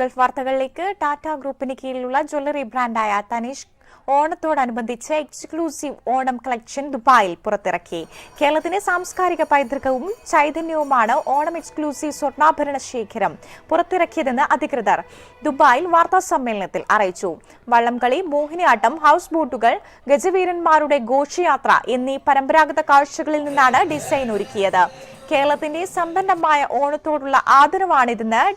Gulf വാർത്തകളിലേക്ക് ടാറ്റ ഗ്രൂപ്പിന് കീഴിലുള്ള ജ്വല്ലറി ബ്രാൻഡായ തനിഷ് ഓണത്തോടനുബന്ധിച്ച് എക്സ്ക്ലൂസീവ് ഓണം കളക്ഷൻ ദുബായിൽ പുറത്തിറക്കി. കേരളത്തിന്റെ സാംസ്കാരിക പൈതൃകവും ചൈതന്യവുമാണ് ഓണം എക്സ്ക്ലൂസീവ് സ്വർണാഭരണ ശേഖരം പുറത്തിറക്കിയതെന്ന് അധികൃതർ ദുബായിൽ വാർത്താ സമ്മേളനത്തിൽ അറിയിച്ചു. വള്ളംകളി മോഹിനിയാട്ടം ഹൗസ് ബോട്ടുകൾ ഗജവീരന്മാരുടെ ഘോഷയാത്ര എന്നീ പരമ്പരാഗത കാഴ്ചകളിൽ നിന്നാണ് ഡിസൈൻ ഒരുക്കിയത്. കേരളത്തിന്റെ സമ്പന്നമായ ഓണത്തോടുള്ള ആദരവാണിതെന്ന്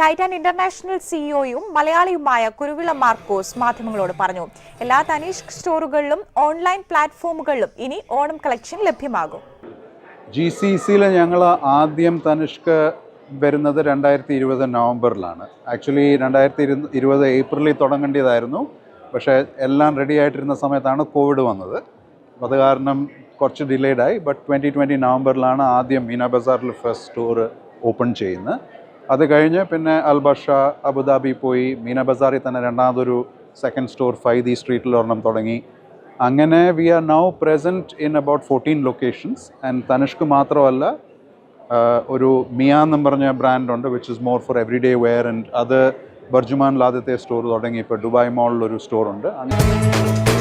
ടൈറ്റാൻ ഇന്റർനാഷണൽ സിഇഒയും മലയാളിയുമായ കുരുവിള മാർക്കോസ് മാധ്യമങ്ങളോട് പറഞ്ഞു. എല്ലാ തനീഷ് സ്റ്റോറുകളിലും ഓൺലൈൻ പ്ലാറ്റ്ഫോമുകളിലും ഇനി ഓണം കളക്ഷൻ ലഭ്യമാകും. ജി സി സിയിൽ ഞങ്ങൾ ആദ്യം തനിഷ്ക് വരുന്നത് രണ്ടായിരത്തി ഇരുപത് നവംബറിലാണ്. ആക്ച്വലി രണ്ടായിരത്തി ഇരു ഇരുപത് ഏപ്രിലിൽ തുടങ്ങേണ്ടതായിരുന്നു. പക്ഷേ എല്ലാം റെഡി ആയിട്ടിരുന്ന സമയത്താണ് കോവിഡ് വന്നത്. അത് കാരണം കുറച്ച് ഡിലേഡ് ആയി ബട്ട് ട്വന്റി ട്വന്റി നവംബറിലാണ് ആദ്യം മീന ബസാറിൽ ഫസ്റ്റ് സ്റ്റോർ ഓപ്പൺ ചെയ്യുന്നത്. അത് കഴിഞ്ഞ് പിന്നെ അൽബഷ അബുദാബി പോയി മീന ബസാറിൽ തന്നെ രണ്ടാമതൊരു സെക്കൻഡ് സ്റ്റോർ ഫൈദി സ്ട്രീറ്റിൽ ഒരെണ്ണം തുടങ്ങി. അങ്ങനെ we are now present in about fourteen locations and തനുഷ്ക്ക് മാത്രമല്ല ഒരു മിയ എന്നും പറഞ്ഞ ബ്രാൻഡുണ്ട് which is more for everyday wear and അത് ബർജുമാനിൽ ആദ്യത്തെ സ്റ്റോർ തുടങ്ങി. ഇപ്പോൾ ദുബായ് സ്റ്റോർ ഉണ്ട്. അങ്ങനെ